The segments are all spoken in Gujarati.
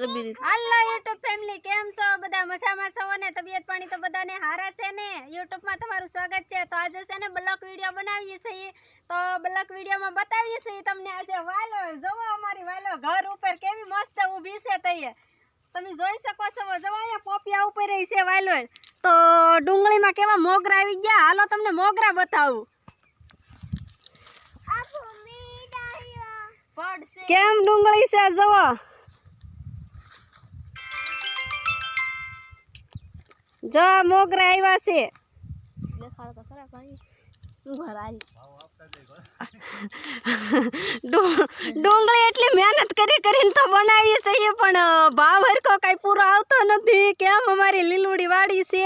લબી દીધી હાલો યુટ્યુબ ફેમિલી કેમ છો? બધા મજામાં છો? ને તબિયત પાણી તો બધાને હારા છે ને? યુટ્યુબમાં તમારું સ્વાગત છે. તો આજે છે ને બ્લોક વીડિયો બનાવીએ છીએ. તો બ્લોક વિડીયોમાં બતાવીએ છીએ તમને આજે વાલો. જોવો અમારી વાલો ઘર ઉપર કેવી મસ્ત ઊભી છે તઈએ તમે જોઈ શકો છો જવો અહીંયા પોપિયા ઉપર રહી છે વાલો. તો ડુંગળીમાં કેવા મોગરા આવી ગયા? હાલો તમને મોગરા બતાવું. કેમ ડુંગળી છે? જવો જો મોગરા આવ્યા છે. ડુંગળી એટલી મહેનત કરી કરીને તો બનાવી છે પણ ભાવ હરખો કાંઈ પૂરો આવતો નથી. કેમ અમારી લીલુડી વાડી છે?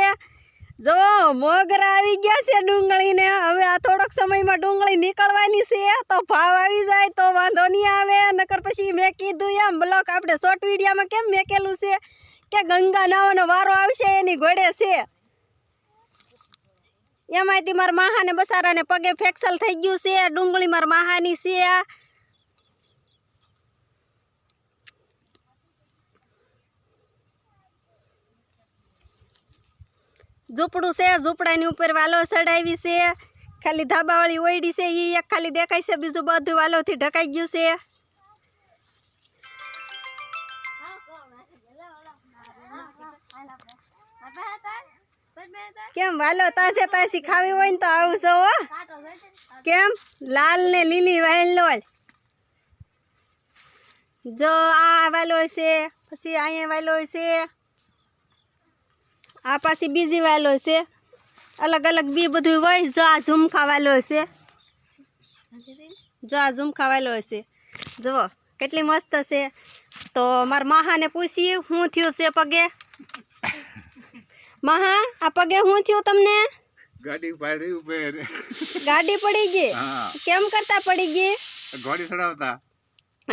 જો મોગરા આવી ગયા છે ડુંગળીને. હવે આ થોડોક સમયમાં ડુંગળી નીકળવાની છે. તો ભાવ આવી જાય તો વાંધો નહીં આવે. નકર પછી મેં કીધું એમ બ્લોક આપણે શોર્ટ વિડીયામાં કેમ મેકેલું છે? કે ગંગા નાવાનો વારો આવશે, એની ઘોડે છે. એમાંથી મારા માહાને બસારાને પગે ફેક્સલ થઈ ગયું છે, ડુંગળી મારા માહાની છે. ઝૂંપડું છે, ઝૂંપડાની ઉપર વાલો ચડાવી છે. ખાલી ધાબાવાળી ઓયડી છે એ એક ખાલી દેખાય છે, બીજું બધું વાલોથી ઢકાઈ ગયું છે. કેમ વાલો તાસે તાસી ખાવી હોય ને તો આવું છો હો. કેમ? લાલ ને લીલી વાયલોળ જો આ વાલો છે, પછી અહીંયા વાલો છે. આ પાછી બીજી વાલો છે. અલગ અલગ બી બધું હોય, જો આ ઝુમખા વાલો છે. જો આ ઝુમખા વાલો છે. જુઓ, કેટલી મસ્ત છે. તો મારા માહાને પૂછીએ, શું થયું છે પગે? મહા આ પગે હું થયું તમને? ગાડી પડી ઉપર. ગાડી પડી ગઈ? કેમ કરતા પડી ગઈ? ઘોડી ચડાવતા.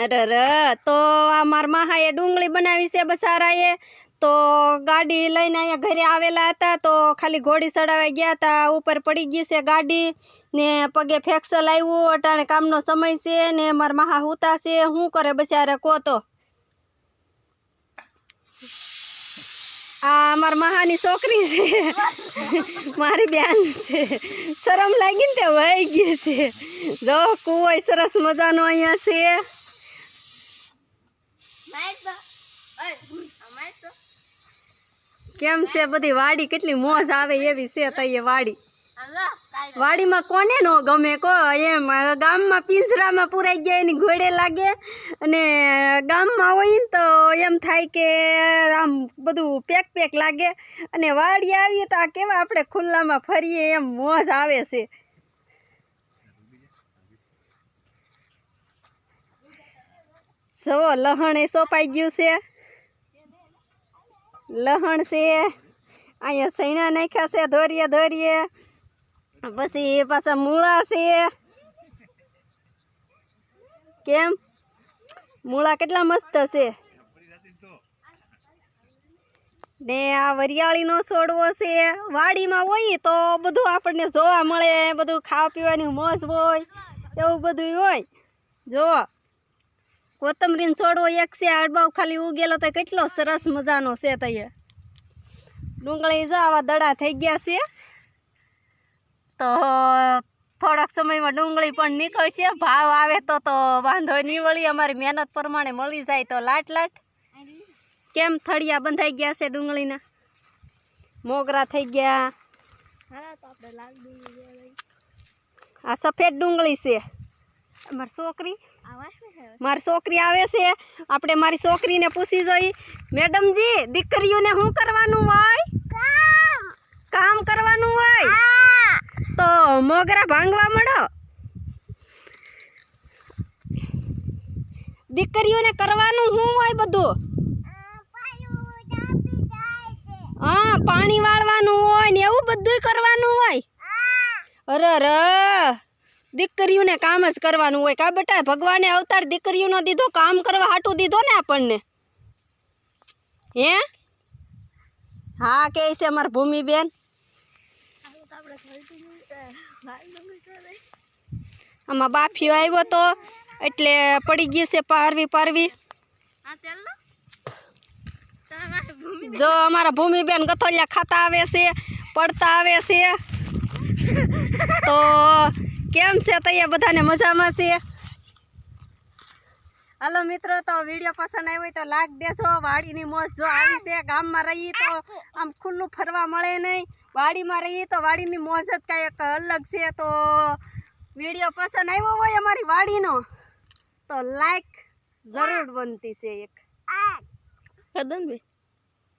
અરે રે તો આ મારા એ ડુંગળી બનાવી છે બસારાએ. તો ગાડી લઈને અહીંયા ઘરે આવેલા હતા તો ખાલી ઘોડી ચડાવવા ગયા હતા. ઉપર પડી ગઈ છે ગાડી ને પગે ફેક્સલ આવ્યું અટાણે કામનો સમય છે ને મારા માહા હુતા છે. શું કરે બસારે કો તો. આ મારા મહાની છોકરી છે. મારી બેન છે. શરમ લાગી ને તે વહી ગઈ છે. જો કુવો સરસ મજાનો અહીંયા છે. કેમ છે? બધી વાડી કેટલી મોજ આવે એવી છે તઈએ વાડી. વાડીમાં કોને નો ગમે કો, એમ. ગામમાં પિંજરામાં પુરાઈ ગયા એની ઘોડે લાગે. અને ગામમાં હોય ને તો એમ થાય કે આમ બધું પેક પેક લાગે. અને વાડી આવીએ તો આ કેવા આપણે ખુલ્લામાં ફરીએ એમ મોજ આવે છે. જો લહણ એ સોંપાઈ ગયું છે. લહણ છે. અહીંયા સૈણા નાખ્યા છે, ધોરીએ ધોરીએ. પછી પાછા મૂળા છે. કેમ? મૂળા કેટલા મસ્ત છે. ને આ વરિયાળીનો છોડવો છે. વાડીમાં હોય તો બધું આપણને જોવા મળે, બધું ખાવા પીવાની મોજ હોય, એવું બધું હોય. જુઓ, કોથમરીનો છોડવો એક છે અડબાવ ખાલી ઉગેલો તો કેટલો સરસ મજાનો છે તૈયાર. ડુંગળી જો આવા દડા થઈ ગયા છે. તો થોડાક સમયમાં ડુંગળી પણ નીકળશે. ભાવ આવે તો તો વાંધો નહીં વળી. અમારી મહેનત પ્રમાણે મળી જાય તો લાટ લાટ. કેમ થળિયા બંધાઈ ગયા છે ડુંગળીના? મોગરા થઈ ગયા. આ સફેદ ડુંગળી છે. અમારી છોકરી? મારી છોકરી આવે છે. આપણે મારી છોકરીને પૂછી જોઈ. મેડમજી દીકરીઓને શું કરવાનું હોય? કામ. કરવાનું હોય? મોગરા ભાંગવા મળો. દીકરીઓને કરવાનું શું હોય બધું? હા, પાણી વાળવાનું હોય ને એવું બધું કરવાનું હોય. અરે અરે, દીકરીઓને કામ જ કરવાનું હોય. કા બેટા, ભગવાને અવતાર દીકરીઓનો દીધો, કામ કરવા હાટું દીધો ને આપણને? હે? હા, કે છે અમારી ભૂમિબેન? આમાં બાફિયો આવ્યો તો એટલે પડી ગઈ છે પારવી પારવી. જો અમારા ભૂમિબેન ગથોલિયા ખાતા આવે છે પડતા આવે છે. તો કેમ છે તૈયાર? બધાને મજામાં છે? હાલો મિત્રો તો વીડિયો પસંદ આવ્યો હોય તો લાગ દેજો. વાડીની મોજ જો આવી છે ગામમાં રહીએ તો આમ ખુલ્લું ફરવા મળે નહીં. વાડીમાં રહીએ તો વાડીની મોજ જ કાંઈક અલગ છે. તો વીડિયો પસંદ આવ્યો હોય અમારી વાડીનો તો લાઈક જરૂર બનતી છે એક. ભાઈ